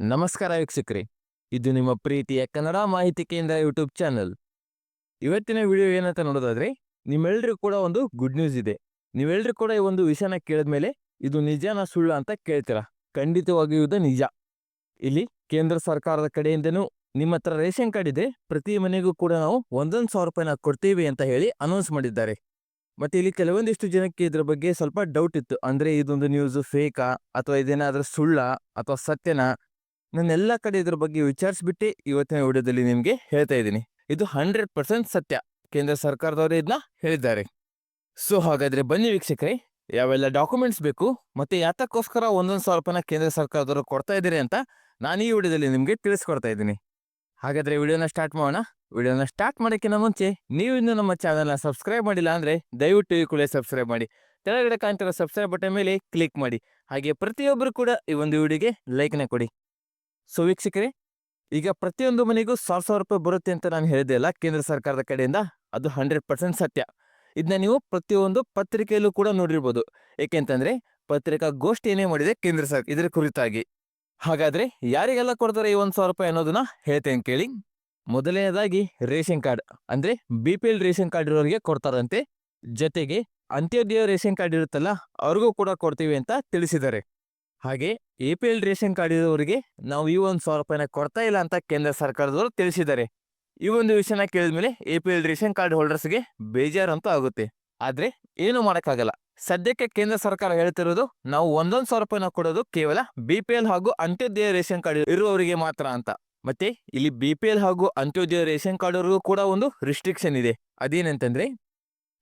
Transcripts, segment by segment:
ನಮಸ್ಕಾರ ವೀಕ್ಷಕರೇ, ಇದು ನಿಮ್ಮ ಪ್ರೀತಿಯ ಕನ್ನಡ ಮಾಹಿತಿ ಕೇಂದ್ರ ಯೂಟ್ಯೂಬ್ ಚಾನಲ್. ಇವತ್ತಿನ ವಿಡಿಯೋ ಏನಂತ ನೋಡೋದಾದ್ರೆ ನಿಮ್ಮೆಲ್ಲರಿಗೂ ಕೂಡ ಒಂದು ಗುಡ್ ನ್ಯೂಸ್ ಇದೆ. ನೀವೆಲ್ಲರೂ ಕೂಡ ಈ ಒಂದು ವಿಷಯನ ಕೇಳಿದ್ಮೇಲೆ ಇದು ನಿಜನಾ ಸುಳ್ಳು ಅಂತ ಕೇಳ್ತೀರಾ? ಖಂಡಿತವಾಗಿಯೂ ಇದು ನಿಜ. ಇಲ್ಲಿ ಕೇಂದ್ರ ಸರ್ಕಾರದ ಕಡೆಯಿಂದನೂ ನಿಮ್ಮ ಹತ್ರ ರೇಷನ್ ಕಾರ್ಡ್ ಇದೆ, ಪ್ರತಿ ಮನೆಗೂ ಕೂಡ ನಾವು ಒಂದೊಂದು ಸಾವಿರ ರೂಪಾಯಿನ ಕೊಡ್ತೀವಿ ಅಂತ ಹೇಳಿ ಅನೌನ್ಸ್ ಮಾಡಿದ್ದಾರೆ. ಮತ್ತೆ ಇಲ್ಲಿ ಕೆಲವೊಂದಿಷ್ಟು ಜನಕ್ಕೆ ಇದ್ರ ಬಗ್ಗೆ ಸ್ವಲ್ಪ ಡೌಟ್ ಇತ್ತು. ಅಂದ್ರೆ ಇದೊಂದು ನ್ಯೂಸ್ ಫೇಕಾ ಅಥವಾ ಇದೇನಾದ್ರೂ ಸುಳ್ಳ, ಅಥವಾ ಸತ್ಯನಾ? ನಾನು ಎಲ್ಲ ಕಡೆ ಇದ್ರ ಬಗ್ಗೆ ವಿಚಾರಿಸ್ಬಿಟ್ಟು ಇವತ್ತಿನ ವಿಡಿಯೋದಲ್ಲಿ ನಿಮಗೆ ಹೇಳ್ತಾ ಇದ್ದೀನಿ. ಇದು ಹಂಡ್ರೆಡ್ ಪರ್ಸೆಂಟ್ ಸತ್ಯ. ಕೇಂದ್ರ ಸರ್ಕಾರದವರು ಇದನ್ನ ಹೇಳಿದ್ದಾರೆ. ಸೊ ಹಾಗಾದ್ರೆ ಬನ್ನಿ ವೀಕ್ಷಕರೇ, ಯಾವೆಲ್ಲ ಡಾಕ್ಯುಮೆಂಟ್ಸ್ ಬೇಕು ಮತ್ತೆ ಯಾತಕ್ಕೋಸ್ಕರ ಒಂದೊಂದು ಸಾವಿರ ರೂಪಾಯಿನ ಕೇಂದ್ರ ಸರ್ಕಾರದವರು ಕೊಡ್ತಾ ಇದ್ದೀರಿ ಅಂತ ನಾನು ಈ ವಿಡಿಯೋದಲ್ಲಿ ನಿಮಗೆ ತಿಳಿಸ್ಕೊಡ್ತಾ ಇದ್ದೀನಿ. ಹಾಗಾದ್ರೆ ವಿಡಿಯೋನ ಸ್ಟಾರ್ಟ್ ಮಾಡೋಣ. ವಿಡಿಯೋನ ಸ್ಟಾರ್ಟ್ ಮಾಡೋಕ್ಕಿಂತ ಮುಂಚೆ ನೀವು ಇನ್ನೂ ನಮ್ಮ ಚಾನಲ್ನ ಸಬ್ಸ್ಕ್ರೈಬ್ ಮಾಡಿಲ್ಲ ಅಂದರೆ ದಯವಿಟ್ಟು ಈ ಕೂಡಲೇ ಸಬ್ಸ್ಕ್ರೈಬ್ ಮಾಡಿ. ಕೆಳಗಡೆ ಕಾಣ್ತಿರೋ ಸಬ್ಸ್ಕ್ರೈಬ್ ಬಟನ್ ಮೇಲೆ ಕ್ಲಿಕ್ ಮಾಡಿ. ಹಾಗೆ ಪ್ರತಿಯೊಬ್ಬರು ಕೂಡ ಈ ಒಂದು ವಿಡಿಯೋಗೆ ಲೈಕ್ನ ಕೊಡಿ. ಸೊ ವೀಕ್ಷಕರೇ ಈಗ ಪ್ರತಿಯೊಂದು ಮನೆಗೂ ಸಾವಿರ ಸಾವಿರ ರೂಪಾಯಿ ಬರುತ್ತೆ ಅಂತ ನಾನು ಹೇಳಿದೆ ಅಲ್ಲ ಕೇಂದ್ರ ಸರ್ಕಾರದ ಕಡೆಯಿಂದ? ಅದು ಹಂಡ್ರೆಡ್ ಪರ್ಸೆಂಟ್ ಸತ್ಯ. ಇದನ್ನ ನೀವು ಪ್ರತಿಯೊಂದು ಪತ್ರಿಕೆಯಲ್ಲೂ ಕೂಡ ನೋಡಿರ್ಬೋದು. ಏಕೆಂತಂದ್ರೆ ಪತ್ರಿಕಾ ಗೋಷ್ಠಿ ಏನೇ ಮಾಡಿದೆ ಕೇಂದ್ರ ಸರ್ಕಾರ ಇದರ ಕುರಿತಾಗಿ. ಹಾಗಾದ್ರೆ ಯಾರಿಗೆಲ್ಲ ಕೊಡ್ತಾರೆ ಈ ಒಂದು ಸಾವಿರ ರೂಪಾಯಿ ಅನ್ನೋದನ್ನ ಹೇಳ್ತೇನೆ ಕೇಳಿ. ಮೊದಲನೇದಾಗಿ ರೇಷನ್ ಕಾರ್ಡ್. ಅಂದ್ರೆ B P L ration card ಇರೋರಿಗೆ ಕೊಡ್ತಾರಂತೆ. ಜೊತೆಗೆ ಅಂತ್ಯೋದಯ ರೇಷನ್ ಕಾರ್ಡ್ ಇರುತ್ತಲ್ಲ, ಅವ್ರಿಗೂ ಕೂಡ ಕೊಡ್ತೀವಿ ಅಂತ ತಿಳಿಸಿದ್ದಾರೆ. ಹಾಗೆ A P L ration card ಇರೋರಿಗೆ ನಾವು ಈ ಒಂದು ಸಾವಿರ ರೂಪಾಯಿನ ಕೊಡ್ತಾ ಇಲ್ಲ ಅಂತ ಕೇಂದ್ರ ಸರ್ಕಾರದವರು ತಿಳಿಸಿದ್ದಾರೆ. ಈ ಒಂದು ವಿಷಯನ ಕೇಳಿದ್ಮೇಲೆ A P L ration card ಹೋಲ್ಡರ್ಸ್ಗೆ ಬೇಜಾರಂತೂ ಆಗುತ್ತೆ. ಆದ್ರೆ ಏನು ಮಾಡೋಕ್ಕಾಗಲ್ಲ. ಸದ್ಯಕ್ಕೆ ಕೇಂದ್ರ ಸರ್ಕಾರ ಹೇಳ್ತಿರೋದು ನಾವು ಒಂದೊಂದು ಸಾವಿರ ರೂಪಾಯಿನ ಕೊಡೋದು ಕೇವಲ ಬಿ ಪಿ ಎಲ್ ಹಾಗೂ ಅಂತ್ಯೋದಯ ರೇಷನ್ ಕಾರ್ಡ್ ಇರುವವರಿಗೆ ಮಾತ್ರ ಅಂತ. ಮತ್ತೆ ಇಲ್ಲಿ ಬಿ ಪಿ ಎಲ್ ಹಾಗೂ ಅಂತ್ಯೋದಯ ರೇಷನ್ ಕಾರ್ಡ್ ಅವ್ರಿಗೂ ಕೂಡ ಒಂದು ರಿಸ್ಟ್ರಿಕ್ಷನ್ ಇದೆ. ಅದೇನಂತಂದ್ರೆ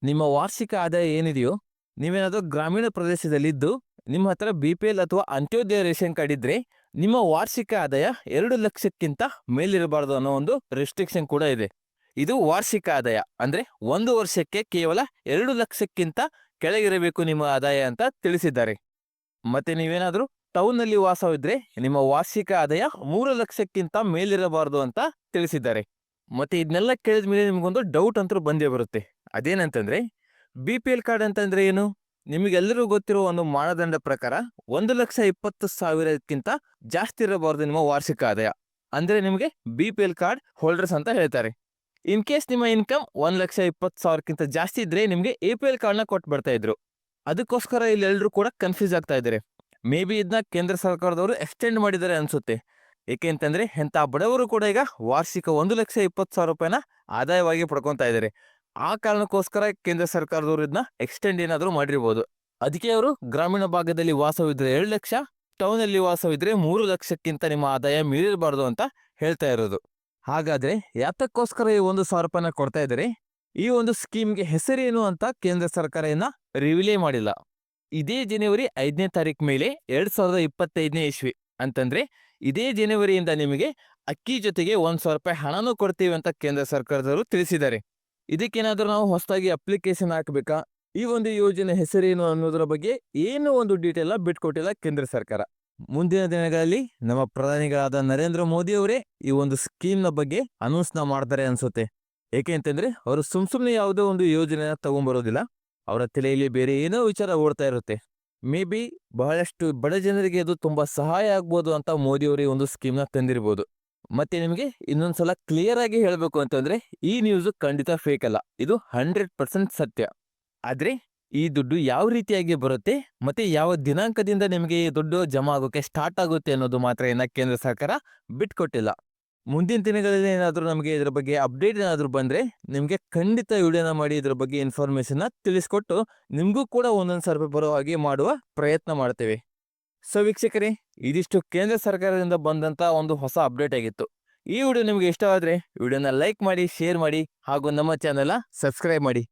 ನಿಮ್ಮ ವಾರ್ಷಿಕ ಆದಾಯ ಏನಿದೆಯೋ ನೀವೇನಾದ್ರೂ ಗ್ರಾಮೀಣ ಪ್ರದೇಶದಲ್ಲಿದ್ದು ನಿಮ್ಮ ಹತ್ರ ಬಿ ಪಿ ಎಲ್ ಅಥವಾ ಅಂತ್ಯೋದಯ ರೇಷನ್ ಕಾರ್ಡ್ ಇದ್ರೆ ನಿಮ್ಮ ವಾರ್ಷಿಕ ಆದಾಯ ಎರಡು ಲಕ್ಷಕ್ಕಿಂತ ಮೇಲಿರಬಾರ್ದು ಅನ್ನೋ ಒಂದು ರೆಸ್ಟ್ರಿಕ್ಷನ್ ಕೂಡ ಇದೆ. ಇದು ವಾರ್ಷಿಕ ಆದಾಯ. ಅಂದ್ರೆ ಒಂದು ವರ್ಷಕ್ಕೆ ಕೇವಲ ಎರಡು ಲಕ್ಷಕ್ಕಿಂತ ಕೆಳಗಿರಬೇಕು ನಿಮ್ಮ ಆದಾಯ ಅಂತ ತಿಳಿಸಿದ್ದಾರೆ. ಮತ್ತೆ ನೀವೇನಾದ್ರೂ ಟೌನ್ನಲ್ಲಿ ವಾಸವಿದ್ರೆ ನಿಮ್ಮ ವಾರ್ಷಿಕ ಆದಾಯ ಮೂರು ಲಕ್ಷಕ್ಕಿಂತ ಮೇಲಿರಬಾರದು ಅಂತ ತಿಳಿಸಿದ್ದಾರೆ. ಮತ್ತೆ ಇದನ್ನೆಲ್ಲ ಕೇಳಿದ ಮೇಲೆ ನಿಮ್ಗೊಂದು ಡೌಟ್ ಅಂತೂ ಬಂದೇ ಬರುತ್ತೆ. ಅದೇನಂತಂದ್ರೆ ಬಿ ಪಿ ಎಲ್ ಕಾರ್ಡ್ ಅಂತಂದ್ರೆ ಏನು? ನಿಮಗೆಲ್ಲರೂ ಗೊತ್ತಿರೋ ಒಂದು ಮಾನದಂಡ ಪ್ರಕಾರ ಒಂದು ಲಕ್ಷ ಇಪ್ಪತ್ತು ಸಾವಿರಕ್ಕಿಂತ ಜಾಸ್ತಿ ಇರಬಾರ್ದು ನಿಮ್ಮ ವಾರ್ಷಿಕ ಆದಾಯ. ಅಂದ್ರೆ ನಿಮಗೆ B P L card holders ಅಂತ ಹೇಳ್ತಾರೆ. ಇನ್ ಕೇಸ್ ನಿಮ್ಮ ಇನ್ಕಮ್ ಒಂದು ಲಕ್ಷ ಇಪ್ಪತ್ತು ಸಾವಿರಕ್ಕಿಂತ ಜಾಸ್ತಿ ಇದ್ರೆ ನಿಮಗೆ ಎ ಪಿ ಎಲ್ ಕಾರ್ಡ್ನ ಕೊಟ್ಟು ಬರ್ತಾ ಇದ್ರು. ಅದಕ್ಕೋಸ್ಕರ ಇಲ್ಲಿ ಎಲ್ಲರೂ ಕೂಡ ಕನ್ಫ್ಯೂಸ್ ಆಗ್ತಾ ಇದ್ದಾರೆ. ಮೇ ಬಿ ಇದನ್ನ ಕೇಂದ್ರ ಸರ್ಕಾರದವರು ಎಕ್ಸ್ಟೆಂಡ್ ಮಾಡಿದ್ದಾರೆ ಅನ್ಸುತ್ತೆ. ಏಕೆಂತಂದ್ರೆ ಎಂಥ ಬಡವರು ಕೂಡ ಈಗ ವಾರ್ಷಿಕ ಒಂದು ಲಕ್ಷ ಇಪ್ಪತ್ತು ಸಾವಿರ ರೂಪಾಯಿನ ಆದಾಯವಾಗಿ ಪಡ್ಕೊತಾ ಇದ್ದಾರೆ. ಆ ಕಾರಣಕ್ಕೋಸ್ಕರ ಕೇಂದ್ರ ಸರ್ಕಾರದವರು ಇದನ್ನ ಎಕ್ಸ್ಟೆಂಡ್ ಏನಾದರೂ ಮಾಡಿರ್ಬೋದು. ಅದಕ್ಕೆ ಅವರು ಗ್ರಾಮೀಣ ಭಾಗದಲ್ಲಿ ವಾಸವಿದ್ರೆ ಎರಡು ಲಕ್ಷ ಟೌನ್ ವಾಸವಿದ್ರೆ ಮೂರು ಲಕ್ಷಕ್ಕಿಂತ ನಿಮ್ಮ ಆದಾಯ ಮೀರಿರಬಾರ್ದು ಅಂತ ಹೇಳ್ತಾ ಇರೋದು. ಹಾಗಾದ್ರೆ ಯಾತಕ್ಕೋಸ್ಕರ ಈ ಒಂದು ಸಾವಿರ ರೂಪಾಯಿನ ಕೊಡ್ತಾ ಇದ್ದಾರೆ? ಈ ಒಂದು ಸ್ಕೀಮ್ಗೆ ಹೆಸರೇನು ಅಂತ ಕೇಂದ್ರ ಸರ್ಕಾರ ಇನ್ನ ರಿವಿಲೇ ಮಾಡಿಲ್ಲ. ಇದೇ ಜನವರಿ ಐದನೇ ತಾರೀಕು ಮೇಲೆ ಎರಡ್ ಸಾವಿರದ ಇಪ್ಪತ್ತೈದನೇ ಇಸ್ವಿ ಅಂತಂದ್ರೆ ಇದೇ ಜನವರಿಯಿಂದ ನಿಮಗೆ ಅಕ್ಕಿ ಜೊತೆಗೆ ಒಂದ್ ಸಾವಿರ ರೂಪಾಯಿ ಹಣನೂ ಕೊಡ್ತೀವಿ ಅಂತ ಕೇಂದ್ರ ಸರ್ಕಾರದವರು ತಿಳಿಸಿದ್ದಾರೆ. ಇದಕ್ಕೇನಾದ್ರೂ ನಾವು ಹೊಸದಾಗಿ ಅಪ್ಲಿಕೇಶನ್ ಹಾಕಬೇಕಾ? ಈ ಒಂದು ಯೋಜನೆ ಹೆಸರೇನು ಅನ್ನೋದರ ಬಗ್ಗೆ ಏನು ಒಂದು ಡೀಟೇಲ್ ಬಿಟ್ಕೊಟ್ಟಿಲ್ಲ ಕೇಂದ್ರ ಸರ್ಕಾರ. ಮುಂದಿನ ದಿನಗಳಲ್ಲಿ ನಮ್ಮ ಪ್ರಧಾನಿಗಳಾದ ನರೇಂದ್ರ ಮೋದಿ ಅವರೇ ಈ ಒಂದು ಸ್ಕೀಮ್ನ ಬಗ್ಗೆ ಅನೌನ್ಸ್ನ ಮಾಡ್ತಾರೆ ಅನ್ಸುತ್ತೆ. ಏಕೆ ಅಂತಂದ್ರೆ ಅವರು ಸುಮ್ ಸುಮ್ನೆ ಯಾವುದೋ ಒಂದು ಯೋಜನೆನ ತಗೊಂಡ್ಬರೋದಿಲ್ಲ ಅವರ ತಲೆಯಲ್ಲಿ ಬೇರೆ ಏನೋ ವಿಚಾರ ಓಡ್ತಾ ಇರುತ್ತೆ. ಮೇ ಬಿ ಬಹಳಷ್ಟು ಬಡ ಜನರಿಗೆ ಅದು ತುಂಬಾ ಸಹಾಯ ಆಗ್ಬೋದು ಅಂತ ಮೋದಿ ಅವರು ಈ ಒಂದು ಸ್ಕೀಮ್ನ ತಂದಿರ್ಬೋದು. ಮತ್ತೆ ನಿಮಗೆ ಇನ್ನೊಂದ್ಸಲ ಕ್ಲಿಯರ್ ಆಗಿ ಹೇಳಬೇಕು ಅಂತಂದ್ರೆ ಈ ನ್ಯೂಸ್ ಖಂಡಿತ ಫೇಕ್ ಅಲ್ಲ. ಇದು ಹಂಡ್ರೆಡ್ ಪರ್ಸೆಂಟ್ ಸತ್ಯ. ಆದ್ರೆ ಈ ದುಡ್ಡು ಯಾವ ರೀತಿಯಾಗಿ ಬರುತ್ತೆ ಮತ್ತೆ ಯಾವ ದಿನಾಂಕದಿಂದ ನಿಮಗೆ ಈ ದುಡ್ಡು ಜಮಾ ಆಗೋಕೆ ಸ್ಟಾರ್ಟ್ ಆಗುತ್ತೆ ಅನ್ನೋದು ಮಾತ್ರ ಏನ ಕೇಂದ್ರ ಸರ್ಕಾರ ಬಿಟ್ಕೊಟ್ಟಿಲ್ಲ. ಮುಂದಿನ ದಿನಗಳಲ್ಲಿ ಏನಾದರೂ ನಮಗೆ ಇದ್ರ ಬಗ್ಗೆ ಅಪ್ಡೇಟ್ ಏನಾದರೂ ಬಂದ್ರೆ ನಿಮಗೆ ಖಂಡಿತ ವಿಡಿಯೋನ ಮಾಡಿ ಇದ್ರ ಬಗ್ಗೆ ಇನ್ಫಾರ್ಮೇಷನ್ನ ತಿಳಿಸ್ಕೊಟ್ಟು ನಿಮಗೂ ಕೂಡ ಒಂದೊಂದು ಸರ್ವೆ ಬರೋ ಹಾಗೆ ಮಾಡುವ ಪ್ರಯತ್ನ ಮಾಡ್ತೇವೆ. ಸೊ ವೀಕ್ಷಕರೇ ಇದಿಷ್ಟು ಕೇಂದ್ರ ಸರ್ಕಾರದಿಂದ ಬಂದಂತ ಒಂದು ಹೊಸ ಅಪ್ಡೇಟ್ ಆಗಿತ್ತು. ಈ ವಿಡಿಯೋ ನಿಮಗೆ ಇಷ್ಟವಾದ್ರೆ ವಿಡಿಯೋನ ಲೈಕ್ ಮಾಡಿ, ಶೇರ್ ಮಾಡಿ ಹಾಗೂ ನಮ್ಮ ಚಾನೆಲ್ ಸಬ್ಸ್ಕ್ರೈಬ್ ಮಾಡಿ.